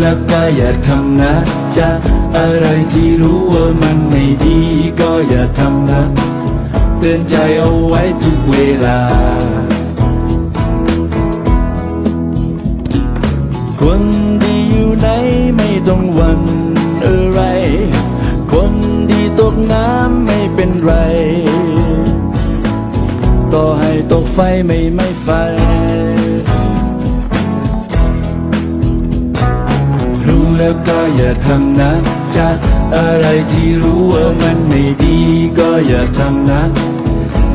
แล้วก็อย่าทำนะจ๊ะอะไรที่รู้ว่ามันไม่ดีก็อย่าทำนะเตือนใจเอาไว้ทุกเวลา คนดีอยู่ไหนไม่ต้องหวันอะไร คนดีตกน้ำไม่เป็นไร ต่อให้ตกไฟไม่ไม่ไฟ แล้วก็อย่าทำนะจะอะไรที่รู้ว่ามันไม่ดีก็อย่าทำนะ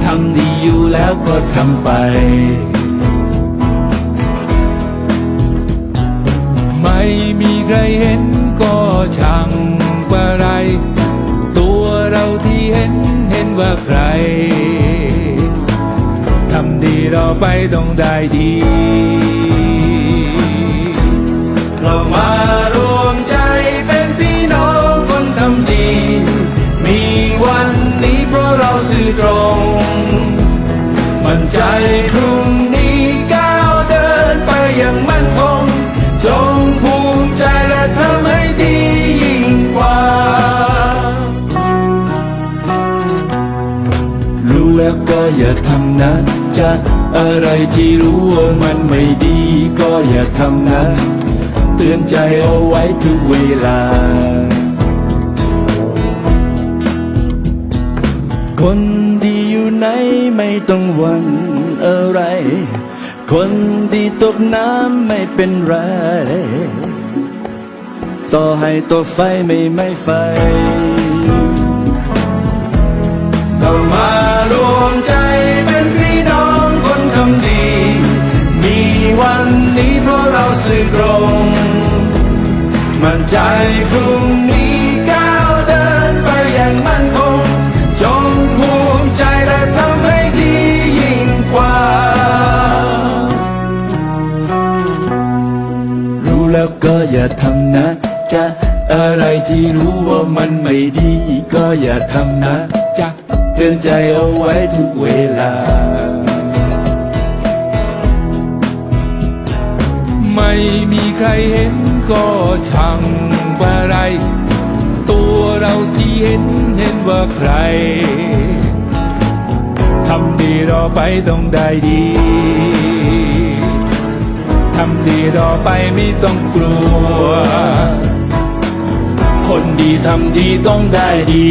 ทำดีอยู่แล้วก็ทำไป ไม่มีใครเห็นก็ช่างว่าไร ตัวเราที่เห็นเห็นว่าใครทำดีเราไปต้องได้ดี ตรง มั่นใจพรุ่งนี้ก้าวเดินไปอย่างมั่นคง จงภูมิใจและทำให้ดียิ่งกว่า รู้แล้วก็อย่าทำนะจะอะไรที่รู้ว่ามันไม่ดีก็อย่าทำนะ เตือนใจเอาไว้ทุกเวลา คนดีอยู่ไหนไม่ต้องหวั่นอะไร คนดีตกน้ำไม่เป็นไร ต่อให้ตกไฟไม่ไม่ไฟ เรามารวมใจเป็นพี่น้องคนทำดี มีวันนี้เพราะเราสื่อตรง มั่นใจพรุ่งนี้ อย่าทำนะจ๊ะอะไรที่รู้ว่ามันไม่ดี ก็อย่าทำนะจ๊ะเตือนใจเอาไว้ทุกเวลา ไม่มีใครเห็นก็ช่างว่าไร ตัวเราที่เห็นเห็นว่าใครทำดีรอไปต้องได้ดี ทำดีรอไปไม่ต้องกลัว คนดีทำดีต้องได้ดี